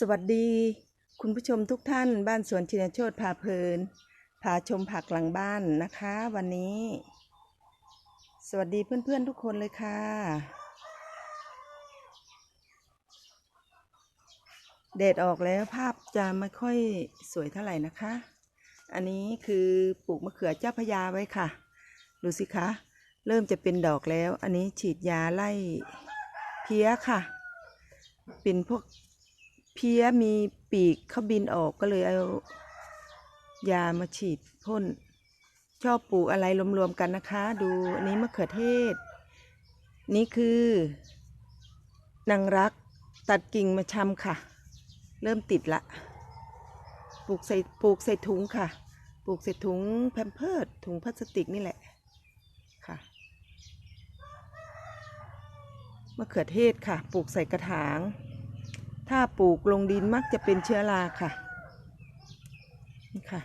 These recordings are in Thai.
สวัสดี คุณผู้ชมทุกท่าน บ้านสวนชินโชตพาเพลินพาชมผักหลังบ้านนะคะ วันนี้ สวัสดีเพื่อนๆทุกคนเลยค่ะ เดดออกแล้วภาพจะไม่ค่อยสวยเท่าไหร่นะคะ อันนี้คือปลูกมะเขือเจ้าพยาไว้ค่ะ ดูสิคะ เริ่มจะเป็นดอกแล้ว อันนี้ฉีดยาไล่เพี้ยค่ะ เป็นพวก เพี้ยมีปีกเขาบินออกก็เลยเอายามาฉีดพ่น ชอบปลูกอะไรรวมๆกันนะคะ ดูอันนี้มะเขือเทศ นี่คือนางรักตัดกิ่งมาชำค่ะ เริ่มติดละ ปลูกใส่ปลูกใส่ถุงค่ะ ปลูกใส่ถุงแพมเพิร์ดถุงพลาสติกนี่แหละค่ะมะเขือเทศค่ะ ปลูกใส่กระถาง ถ้าปลูกลงดินมักจะเป็นเชื้อราค่ะ นี่ค่ะ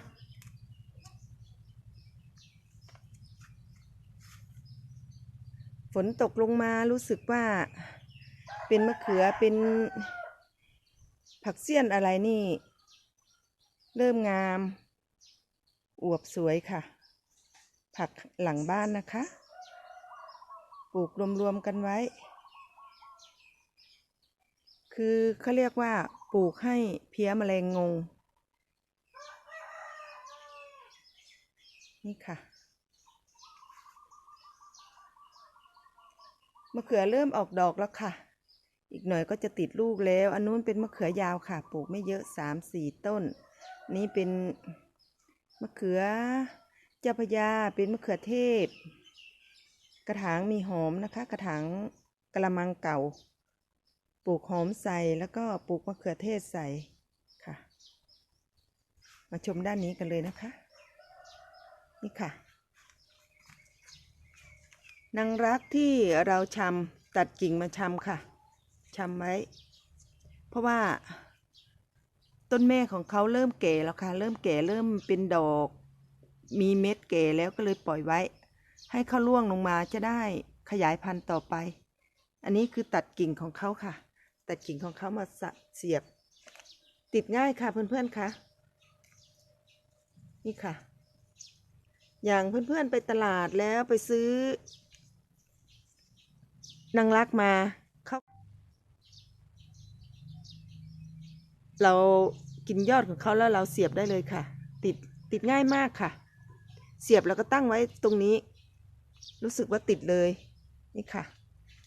ฝนตกลงมารู้สึกว่าเป็นมะเขือเป็นผักเสี้ยนอะไรนี่ เริ่มงาม อวบสวยค่ะ ผักหลังบ้านนะคะ ปลูกรวมๆกันไว้ คือเขาเรียกว่าปลูกให้เพี้ยแมลงงง นี่ค่ะมะเขือเริ่มออกดอกแล้วค่ะ อีกหน่อยก็จะติดลูกแล้ว อันนู้นเป็นมะเขือยาวค่ะ ปลูกไม่เยอะสามสี่ต้น นี้เป็นมะเขือเจ้าพระยาเป็นมะเขือเทศ กระถางมีหอมนะคะ กระถางกระมังเก่า ลูกหอมใส่แล้วก็ปลูกมะเขือเทศใส่ค่ะ มาชมด้านนี้กันเลยนะคะ นี่ค่ะนางรักที่เราชำตัดกิ่งมาชำค่ะชำไว้ เพราะว่าต้นแม่ของเขาเริ่มแก่แล้วค่ะ เริ่มแก่เริ่มเป็นดอก มีเม็ดแก่แล้วก็เลยปล่อยไว้ ให้เขาล่วงลงมาจะได้ขยายพันธุ์ต่อไป อันนี้คือตัดกิ่งของเขาค่ะ ตัดกิ่งของเขามาสะเสียบ ติดง่ายค่ะเพื่อนๆค่ะนี่ค่ะ อย่างเพื่อนๆไปตลาดแล้วไปซื้อนางรักมาเขาเรากินยอดของเขาแล้วเราเสียบได้เลยค่ะ ติดติดง่ายมากค่ะ เสียบแล้วก็ตั้งไว้ตรงนี้ รู้สึกว่าติดเลย นี่ค่ะ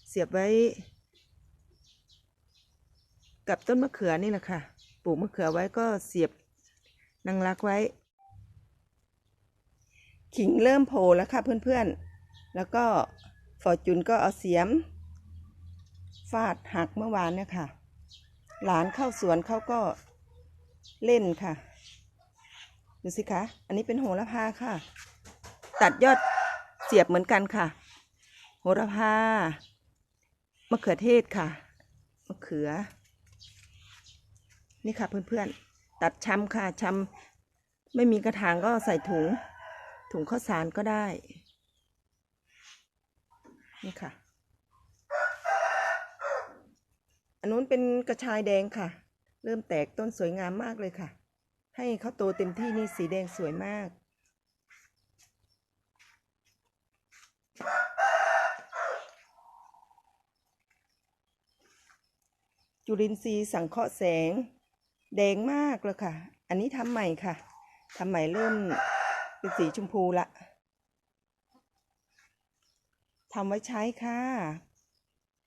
เสียบไว้ กับต้นมะเขือนี่แหละค่ะ ปลูกมะเขือไว้ก็เสียบนางรักไว้ ขิงเริ่มโผล่แล้วค่ะเพื่อนๆ แล้วก็ฟอร์จูนก็เอาเสียม ฟาดหักเมื่อวานเนี่ยค่ะ หลานเข้าสวนเขาก็เล่นค่ะ ดูสิคะ อันนี้เป็นโหระพาค่ะ ตัดยอดเสียบเหมือนกันค่ะ โหระพามะเขือเทศค่ะ มะเขือ นี่ค่ะเพื่อนๆ ตัดชำค่ะชำไม่มีกระถางก็ใส่ถุง ถุงข้าวสารก็ได้ นี่ค่ะ อันนู้นเป็นกระชายแดงค่ะ เริ่มแตกต้นสวยงามมากเลยค่ะ ให้เขาโตเต็มที่นี่สีแดงสวยมาก จุลินทรีย์สังเคราะห์แสง แดงมากเลยค่ะ อันนี้ทำใหม่ค่ะทำใหม่เริ่มเป็นสีชมพูละทำไว้ใช้ค่ะ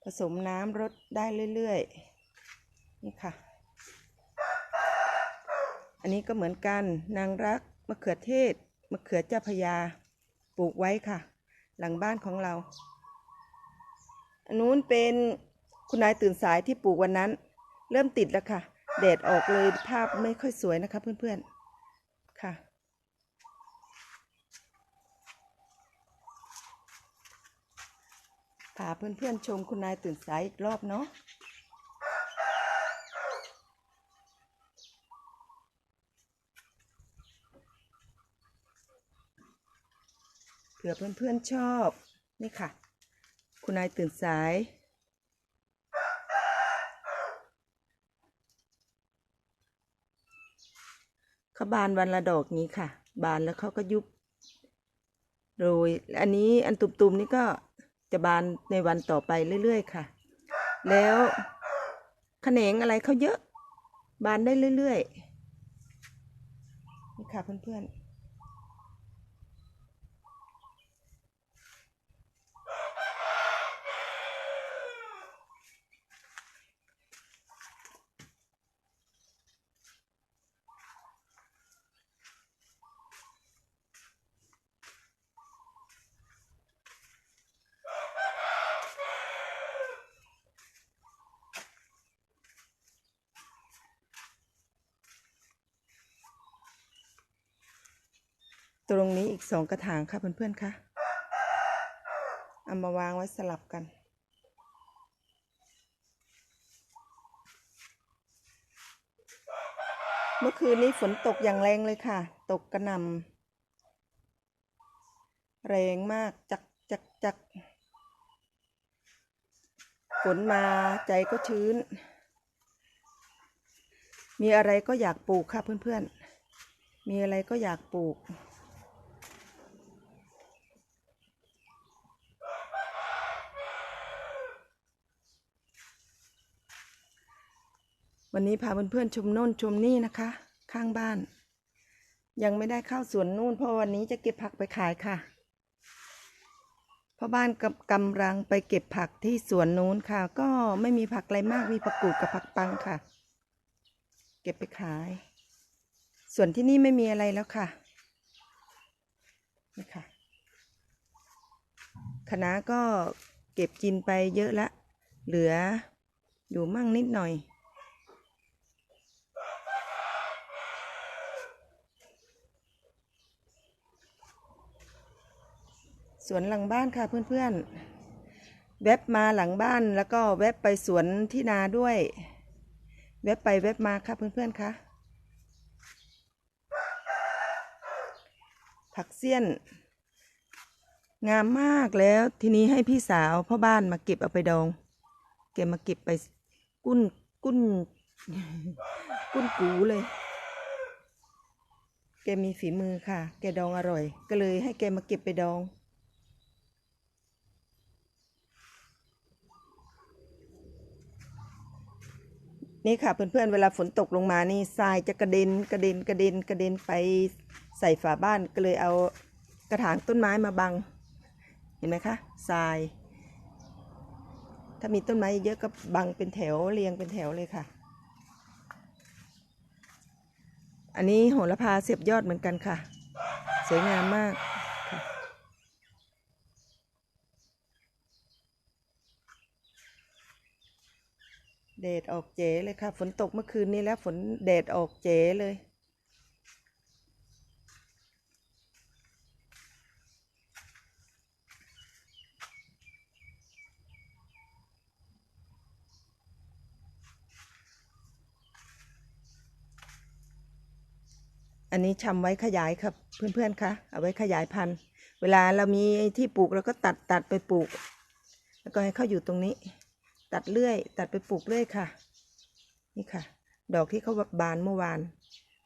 ผสมน้ำรดได้เรื่อยๆ นี่ค่ะ อันนี้ก็เหมือนกันนางรักมะเขือเทศมะเขือเจ้าพยาปลูกไว้ค่ะ หลังบ้านของเรา อันนู้นเป็นคุณนายตื่นสายที่ปลูกวันนั้น เริ่มติดแล้วค่ะ แดดออกเลยภาพไม่ค่อยสวยนะคะเพื่อนๆ ค่ะ พาเพื่อนๆ ชมคุณนายตื่นสายอีกรอบเนาะเผื่อเพื่อนๆชอบ นี่ค่ะ คุณนายตื่นสาย เขาบานวันละดอกนี้ค่ะ บานแล้วเขาก็ยุบโรยอันนี้อันตุ่มๆนี่ก็จะบานในวันต่อไปเรื่อยๆค่ะ แล้วแขนงอะไรเขาเยอะ บานได้เรื่อยๆนี่ค่ะเพื่อนๆ ตรงนี้อีกสองกระถางค่ะเพื่อนๆค่ะเอามาวางไว้สลับกัน เมื่อคืนนี้ฝนตกอย่างแรงเลยค่ะ ตกกระหน่ำแรงมากจักจักจักฝนมาใจก็ชื้น มีอะไรก็อยากปลูกค่ะเพื่อนๆ มีอะไรก็อยากปลูก วันนี้พาเพื่อนๆชมโน่นชมนี่นะคะ ข้างบ้าน ยังไม่ได้เข้าสวนนู่น เพราะวันนี้จะเก็บผักไปขายค่ะพ่อบ้านกำกำลังไปเก็บผักที่สวนนู้นค่ะ ก็ไม่มีผักอะไรมากมีผักกูดกับผักปังค่ะ เก็บไปขาย ส่วนที่นี่ไม่มีอะไรแล้วค่ะนี่ค่ะคณะก็เก็บกินไปเยอะละ เหลืออยู่มั่งนิดหน่อย สวนหลังบ้านค่ะเพื่อนๆ แวบมาหลังบ้านแล้วก็แวบไปสวนที่นาด้วย แวบไปแวบมาค่ะเพื่อนๆคะผักเสี้ยน งามมากแล้วทีนี้ให้พี่สาวพ่อบ้านมาเก็บเอาไปดองแกมาเก็บไปกุ้นกุ้นกุ้นกูเลย แกมีฝีมือค่ะ แกดองอร่อย ก็เลยให้แกมาเก็บไปดอง นี่ค่ะเพื่อนๆเวลาฝนตกลงมานี่ทรายจะกระเด็นกระเด็นกระเด็นกระเด็นไปใส่ฝาบ้านก็เลยเอากระถางต้นไม้มาบัง เห็นไหมคะทราย ถ้ามีต้นไม้เยอะก็บังเป็นแถวเรียงเป็นแถวเลยค่ะ อันนี้โหระพาเสียบยอดเหมือนกันค่ะ สวยงามมาก แดดออกเจ๋เลยค่ะ ฝนตกเมื่อคืนนี้แล้วฝนแดดออกเจ๋เลย อันนี้ชำไว้ขยายครับ เพื่อนๆคะเอาไว้ขยายพันธุ์ เวลาเรามีที่ปลูกเราก็ตัดตัดไปปลูก แล้วก็ให้เข้าอยู่ตรงนี้ ตัดเลื่อย ตัดไปปลูกเรื่อยค่ะ นี่ค่ะ ดอกที่เขาบานเมื่อวาน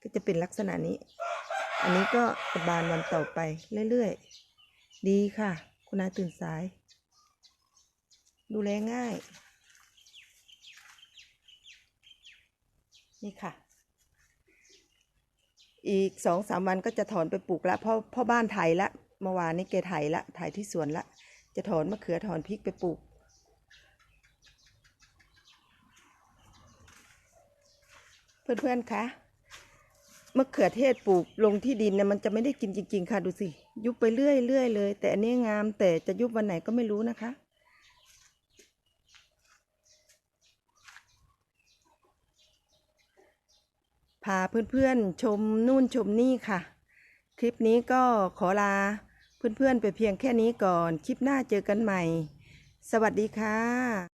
ก็จะเป็นลักษณะนี้ อันนี้ก็จะบานวันต่อไปเรื่อยๆ ดีค่ะ คุณนายตื่นสาย ดูแลง่าย นี่ค่ะ อีกสองสามวันก็จะถอนไปปลูกละพราะพ่อบ้านไถละเมื่อวานนี้แกไถละไถที่สวนละ จะถอนมะเขือถอนพริกไปปลูก เพื่อนๆคะมะเขือเทศปลูกลงที่ดินเนี่ยมันจะไม่ได้กินจริง ๆ ค่ะดูสิ ยุบไปเรื่อยๆเลย แต่อันนี้งามแต่จะยุบวันไหนก็ไม่รู้นะคะ พาเพื่อนๆชมนู่นชมนี่ค่ะ คลิปนี้ก็ขอลาเพื่อนๆไปเพียงแค่นี้ก่อน คลิปหน้าเจอกันใหม่ สวัสดีค่ะ